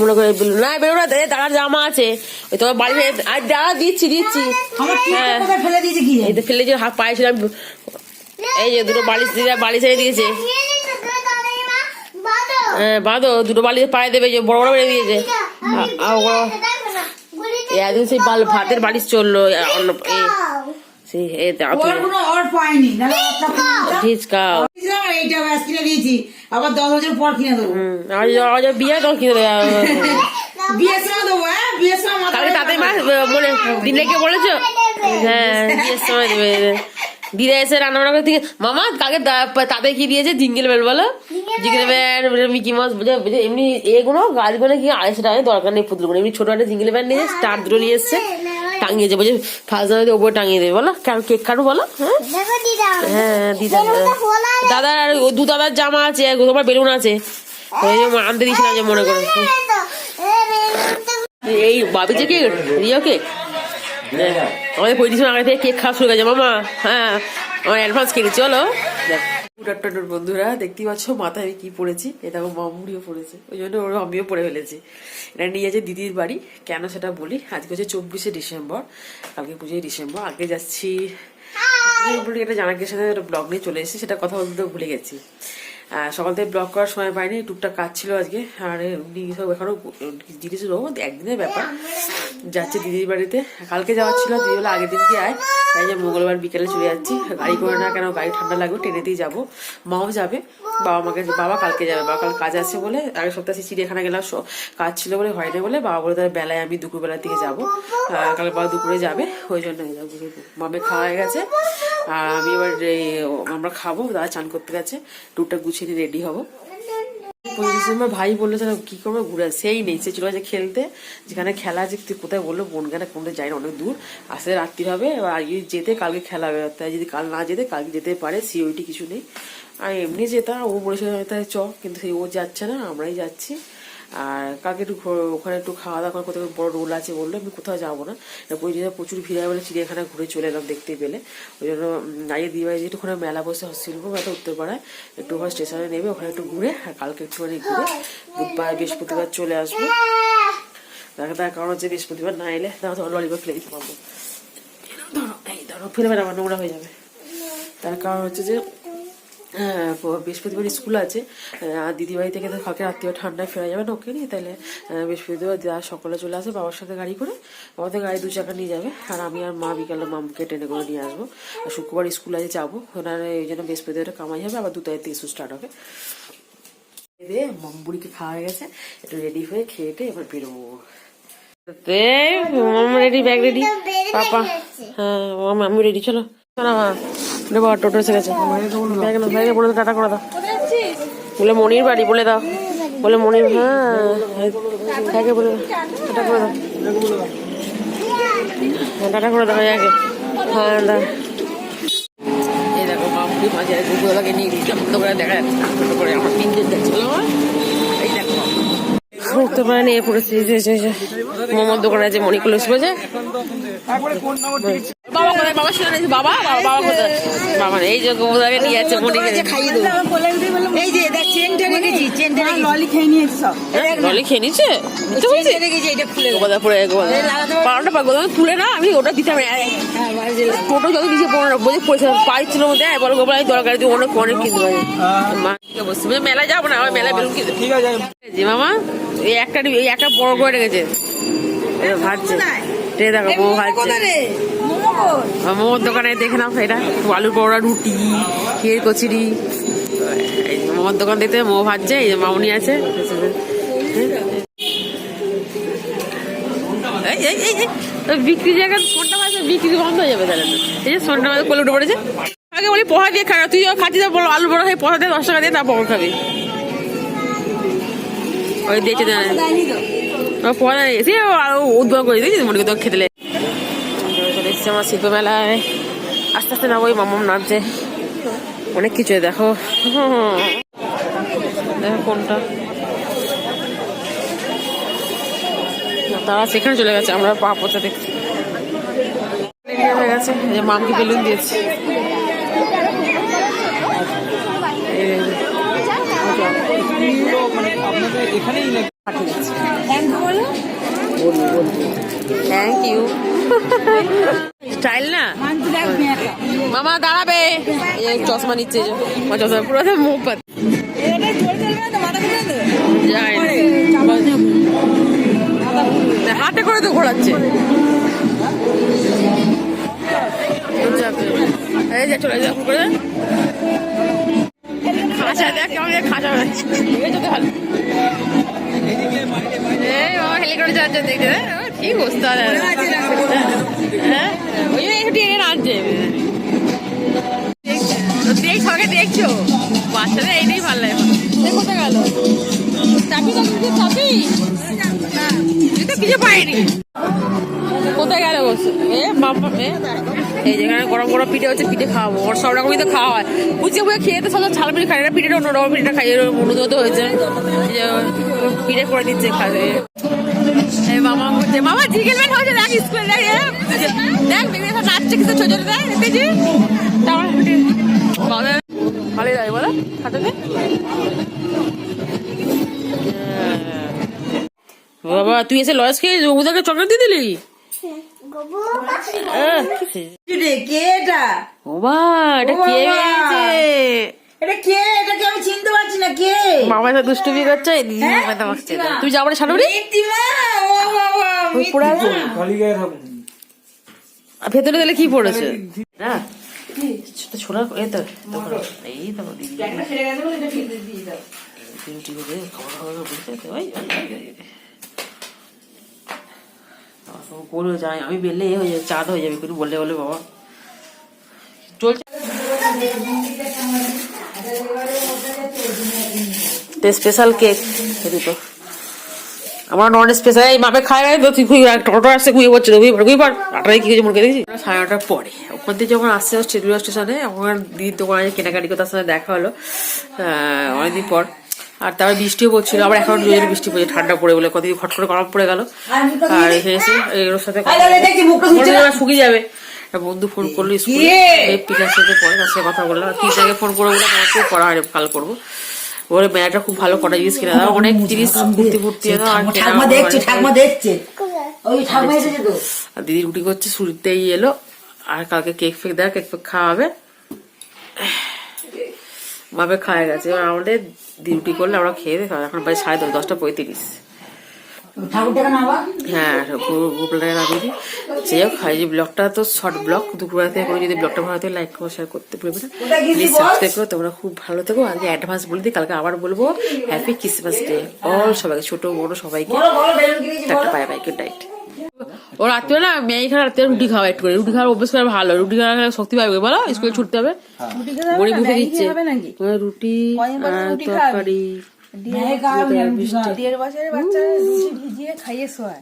মনে করে না জামা আছে। ওই তোমার বাড়ি আর দাঁড়া দিচ্ছি দিচ্ছি। হ্যাঁ। ফেলে দিয়েছে এই তো ফেলে যে হাত পায়েছিলাম এই যে দুটো বালিশ বালিশ এনে দিয়েছে। হ্যাঁ বাঁধো দুটো বালিশ পায়ে দেবে যে বড় বড় বেড়ে দিয়েছে। একদিন সেই বাল ভাতের বালিশ চলল অন্য সেই ঢিচকাও দিয়েছিলাম, আর এইটা ব্যাস কিনে দিয়েছি। আবার দশ বছর পর কিনে দেবো। হুম আর যা- আর যা বিয়ে তখন কিনে দেবে? বিয়ের সময় দেবো হ্যাঁ বিয়ের সময় কালকে তাতে মা বলে দিদিকে বলেছ? হ্যাঁ বিয়ের সময় দেবে। দিদা এসে রান্না বান্না করে থেকে মামা কালকে দা- তাতে কি দিয়েছে? জিঙ্গেল বেল বলো। Jingle bell. মিকি মাস বুঝে এমনি এগুলো গাছগুলো কি আড়াইশো টাকায় দরকার নেই পুতুলগুলো। এমনি ছোট একটা জিঙ্গেল বেল নিয়ে স্টার দুটো নিয়ে এসছে। টাঙিয়েছে বলছে ফার্স্ট জানুয়ারি ওপরে টাঙিয়ে দেবে বলো? কেন কেক কাটু বলো? হ্যাঁ? হ্যাঁ দিদা দাদার আর ও দু দাদার জামা আছে আর তোমার বেলুন আছে। ওই যে আনতে দিয়েছিলাম যে মনে করে। এই বাবি যে কেক রিও কেক? আমাদের পঁয়ত্রিশ আগে থেকে কেক খাওয়া শুরু গেছে মামা। হ্যাঁ আমার অ্যাডভান্স কিনে চলো গুড আফটারনুন বন্ধুরা দেখতেই পাচ্ছ মাথায় আমি কী পড়েছি? এটা আমার মামুড়িও পড়েছে। ওই জন্য ওর আমিও পড়ে ফেলেছি। এটা নিয়ে যাচ্ছে দিদির বাড়ি। কেন সেটা বলি? আজকে হচ্ছে চব্বিশে ডিসেম্বর। কালকে পুজোয় ডিসেম্বর। আগে যাচ্ছি। একটা জানাকের সাথে ব্লগ নিয়ে চলে এসেছি সেটা কথা বলতে ভুলে গেছি। সকাল থেকে ব্লগ করার সময় পাইনি, টুকটাক কাজ ছিল আজকে। আর সব এখনও জিনিস রোবো একদিনের ব্যাপার। যাচ্ছে দিদির বাড়িতে। কালকে যাওয়ার ছিল, দিদি বলে আগের দিনকে আয়। তাই যে মঙ্গলবার বিকেলে চলে যাচ্ছি। গাড়ি করে না কেন, গাড়ি ঠান্ডা লাগবে, ট্রেনেতেই যাব। মাও যাবে, বাবা মাকে, বাবা কালকে যাবে, বাবা কাল কাজ আছে বলে আগের সপ্তাহে চিড়িয়াখানা গেলাম কাজ ছিল বলে হয়নি বলে, বাবা বলে তার বেলায় আমি দুপুরবেলার দিকে যাব। কাল বাবা দুপুরে যাবে, ওই জন্য মামে খাওয়া গেছে। আর আমি এবার আমরা খাব, দাদা চান করতে গেছে টুকটা গুছিয়ে নিয়ে রেডি হব। ভাই বলল কি করব? ঘুরে সেই নেই, সে চলে গেছে খেলতে। যেখানে খেলা আছে, তুই কোথায় বলল? বোনখানে কোনটা যাই না অনেক দূর। আসতে রাত্রি হবে, এবার যেতে, কালকে খেলা হবে। তাই যদি কাল না যেতে, কালকে যেতে পারে সিওইটি কিছু নেই। আর এমনি যেতাম, ও বলেছিল তাই চ। কিন্তু সেই ও যাচ্ছে না, আমরাই যাচ্ছি। আর কালকে একটু ওখানে একটু খাওয়া দাওয়া কোথাও বড় রোল আছে বলল, আমি কোথাও যাব না। ওই জন্য প্রচুর ভিড় বলে চিড়িয়াখানা ঘুরে চলে এলাম দেখতে পেলে। ওই জন্য আগে দিয়ে বাড়ি একটুখানে মেলা বসে শিল্প মেলা উত্তরপাড়ায় একটু ওখানে স্টেশনে নেবে, ওখানে একটু ঘুরে, আর কালকে একটুখানি ঘুরে বুধবার, বৃহস্পতিবার চলে আসব। দেখা তার কারণ হচ্ছে বৃহস্পতিবার না এলে তাহলে তোমার ললিপপ ফেলে দিতে পারব। ধরো, এই ধরো ফেলে আমার নোংরা হয়ে যাবে। তার কারণ হচ্ছে যে বৃহস্পতিবার স্কুল আছে। আর দিদিবাড়ি থেকে তো কালকে রাত্রিও ঠান্ডায় ফেরা যাবে না ওকে নিয়ে তাহলে বৃহস্পতিবার যা সকালে চলে আসে বাবার সাথে গাড়ি করে আমাদের গাড়ি দু চাকা নিয়ে যাবে। আর আমি আর মা বিকালে মামকে ট্রেনে করে নিয়ে আসব। আর শুক্রবার স্কুল আছে যাব। ওনার এই জন্য বৃহস্পতিবার কামাই হবে আবার দু তারিখ থেকে স্টার্ট হবে। দিয়ে মামবুড়িকে খাওয়া হয়ে গেছে একটু রেডি হয়ে খেয়ে এবার বেরোবো। রেডি ব্যাগ রেডি পাপা হ্যাঁ মাম- আমি রেডি চলো রে বাবা টোটো এসে গেছে ব্যাগে বলে দাও টাটা করে দাও। বলে মনির বাড়ি বলে দাও। বলে মনির হ্যাঁ বলে টাটা করে দাও। হ্যাঁ টাটা করে দাও ব্যাগে। হ্যাঁ দাও। এই দেখো নিয়ে তো করে যাচ্ছে ছোট করে আমার তিনজন এই দেখো। পারে মোমোর দোকানে আছে মণিকুল বসে। বাবা কোথায়? বাবা শুনে নিয়েছে। বাবা? বাবা বাবা কোথায়? বাবা এই যে নিয়ে যাচ্ছে মণিকে খাইয়ে দেবো। এই যে দেখ চেনটা রেখেছি চেনটা রেখেছি ললি খেয়ে নিয়েছি সব। ললি খেয়ে নিচ্ছে মিথ্যে বলছিস? চেনটা রেখেছি এটা খুলে পাউডার পা তুলে না আমি ওটা দিতে হবে। হ্যাঁ টোটো যত নিচে পড়ে বলে পয়সা পাইছিল মধ্যে বলো গোবর দরকার দিয়ে অনেক অনেক কিনতে পারি মা কি অবস্থা? মেলায় যাব না আমার মেলায় বেলুন কিনতে। ঠিক আছে জি মামা এই একটা এই একটা বড় করে রেখেছে। ভাজছে। দেখো বউ ভাজছে। মোমোর দোকানে দেখে নাও এটা আলুর বড়া রুটি ক্ষীর কচুরি মোমোর দোকান দেখতে মোমো ভাজছে এই মামুনি আছে বিক্রি জায়গা কোনটা মাঝে বিক্রি বন্ধ হয়ে যাবে তাহলে। এই যে সোনটা মাঝে কোলে উঠে পড়েছে আগে বলি পোহা দিয়ে খাওয়া তুই খাচ্ছিস বলো আলু বড় হয়ে পোহা দিয়ে দশ টাকা দিয়ে তারপর খাবি ওই দিয়েছে জানে ও পরে এসে উদ্ভব করে দিয়েছি মনে করি খেতে এসছে আমার শিল্প মেলায় আস্তে আস্তে নাবো মামাম নাচছে অনেক কিছু দেখো দেখো কোনটা তারা সেখানে চলে গেছে আমরা পা পচা দেখছি হয়ে গেছে যে মামকে বেলুন দিয়েছি এখানেই থ্যাংক ইউ স্টাইল না? মামা দাঁড়াবে। চশমা নিচ্ছে। চশমা পুরো একদম মুখ পাত এটা জোরে চলবে না তো মাথা ঘুরে দেবে যায় না। চাপা দেবো মাথা ঘুরে না, হাতে করে তো ঘোরাচ্ছে এই খাঁচা দেখ কেমন খাঁচা তো ভালো হেলিকপ্টার হ্যাঁ ওই জন্য একটু টেনে আনছে দেখ সবাইকে দেখছ? বাচ্চাদের এইটাই ভালো লাগে। কোথায় গেল? চাপি চাপি চাপি তুই তো কিছু পাইনি। এই যেখানে গরম গরম পিঠে হচ্ছে, পিঠে সব রকমই তো খাওয়া হয়। খেয়ে তো ঝালমুড়ি খাই না, পিঠেটা খাই হয়েছে। পিঠে করে মামা বলছে মামা ভালোই বলো বাবা, তুই এসে লস খেয়ে, ওদেরকে চকলেট দিয়ে দিলি? কে এটা? কে বেরিয়েছে এটা কে? এটাকে আমি চিনতে পারছি না কে? মামা দুষ্টুমি করছে? দিদি হ্যাঁ? না খালি গায়ে থাকুন ভেতরে দিলে কি পড়েছে? না? ছোড়া এই তো এই তো দিদি করে খাওয়া তো, ওই, ওই, ওই, ওই, ওই। বাবা, আমি এ হয়ে যাবে, চাঁদ হয়ে যাবে বলে বাবা। চলছে। স্পেশাল কেক আমার নন স্পেশাল এই মাপে খায় তো তুই টোটো আসছে খুবই পড়ছে খুবই খুবই পর আটাই কি মুখে দেখেছি সাড়ে নটার পরে। ওখান থেকে যখন আসছে, স্টেডিয়াম স্টেশনে দিদির দোকানে কেনাকাটি করে তার দেখা হলো অনেকদিন পর। আর তারপর বৃষ্টিও পড়ছিল। আবার এখন জোরে বৃষ্টি পড়ছে ঠান্ডা পড়ে বলে কতদিন খট করে গরম পড়ে গেল। আর এসে এগুলোর সাথে শুকিয়ে যাবে। বন্ধু ফোন করল স্কুলে? পিকার সাথে পরে তার সাথে কথা বললাম পিকাকে ফোন করে বললাম আমাকেও করা হয় কাল করব। ওরে মেয়েটা খুব ভালো কটা জিনিস কিনে দাও। অনেক জিনিস আর কেনা ঠাকমা দেখছে। ঠাকমা দেখছে। ওই ঠাকমা এসেছে তো আর দিদি রুটি করছে শুরুতেই এলো। আর কালকে কেক ফেক দেয় কেক ফেক খাওয়াবে মাপে খাওয়া গেছে। এবার আমাদের ডিউটি করলে আমরা খেয়ে দেখো এখন প্রায় সাড়ে দশ, দশটা পঁয়ত্রিশ। হ্যাঁ হোক এই যে ব্লগটা তো শর্ট ব্লগ দুপুরবেলা থেকে যদি ব্লগটা ভালো থাকে লাইক করো শেয়ার করতে ভুলবে না। ওটা প্লিজ সাবস্ক্রাইব করো তোমরা খুব ভালো থেকো। আজকে অ্যাডভান্স বলে দিই কালকে আবার বলব। হ্যাপি ক্রিসমাস ডে অল সবাইকে ছোট বড় সবাইকে। বলো বলো বেলুন কিনেছি টাটা বলো। বাই বাই গুড নাইট ও রাত্রে না মেয়ে এখানে রাত্রে রুটি খাওয়া একটু করে। রুটি খাওয়ার অভ্যেস করে ভালো। রুটি খাওয়া খেলে শক্তি পাবে বলো স্কুলে ছুটতে হবে। বড়ি মুখে দিচ্ছে রুটি আর তরকারি। খাওয়া। দেড় বছরের বাচ্চা রুটি ভিজিয়ে খাইয়ে শোয়ায়